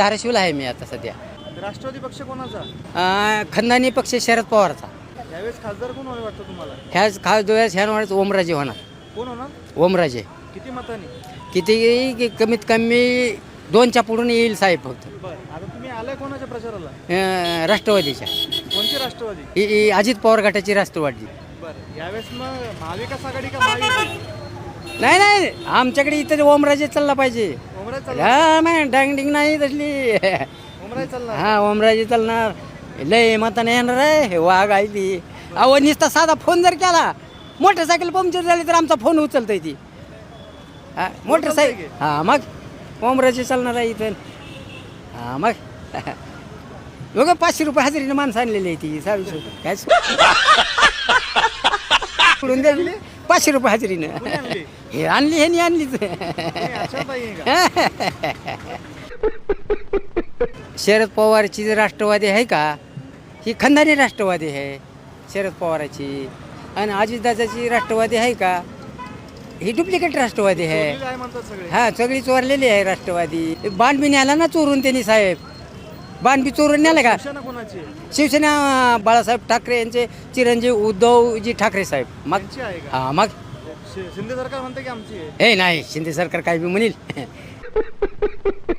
धाराशिवला आहे मी आता सध्या. राष्ट्रवादी पक्ष कोणाचा? अं, खंदानी पक्ष शरद पवारचा. यावेळेस खासदार कोण वाटतं तुम्हाला? ह्याच खास ह्या वाढत ओमराजे होणार. कोण होणार? ओमराजे. किती मतांनी? किती कमीत कमी दोनच्या पुढून येईल साहेब फक्त. बरं. आता तुम्ही आलाय कोणाच्या प्रचाराला? अं, राष्ट्रवादीच्या. कोणची राष्ट्रवादी? ही ही अजित पवार गटाची राष्ट्रवादी. बरं. यावेळेस मग महाविकास आघाडी का नाही नाही. आमच्याकडे इथं ओमराजे चालला पाहिजे. डांगडिंग नाही तसली. हा ओमराजे चालणार. लय मताने येणार आहे हे वाघ आहे ती. अहो नुसता साधा फोन जर केला मोटरसायकल पंक्चर झाली तर आमचा फोन उचलतोय ती. हा मोटरसायकल हा मग. ओमराजे चालणार आहे इथं. हा मग. बघा पाचशे रुपये हजेरीने माणसं आणलेली आहे ती सावी काय? सोडून द्या पाचशे रुपये हजेरीनं? हे आणली हे नाही आणलीच. शरद पवारची जी राष्ट्रवादी आहे का ही खंदानी राष्ट्रवादी आहे शरद पवाराची. आणि अजितदादाची राष्ट्रवादी आहे का ही डुप्लिकेट राष्ट्रवादी आहे. हा सगळी चोरलेली आहे राष्ट्रवादी. बाण बी न्याला ना चोरून त्यांनी साहेब? बाण बी चोरून न्याला का? शिवसेना कोणाची? आहे? शिवसेना अं, बाळासाहेब ठाकरे यांचे चिरंजीव उद्धवजी ठाकरे साहेब. मग त्यांची आहे का? हा मग? शि- शिंदे सरकार म्हणते की आमची आहे? हे नाही शिंदे सरकार काय बी म्हणील.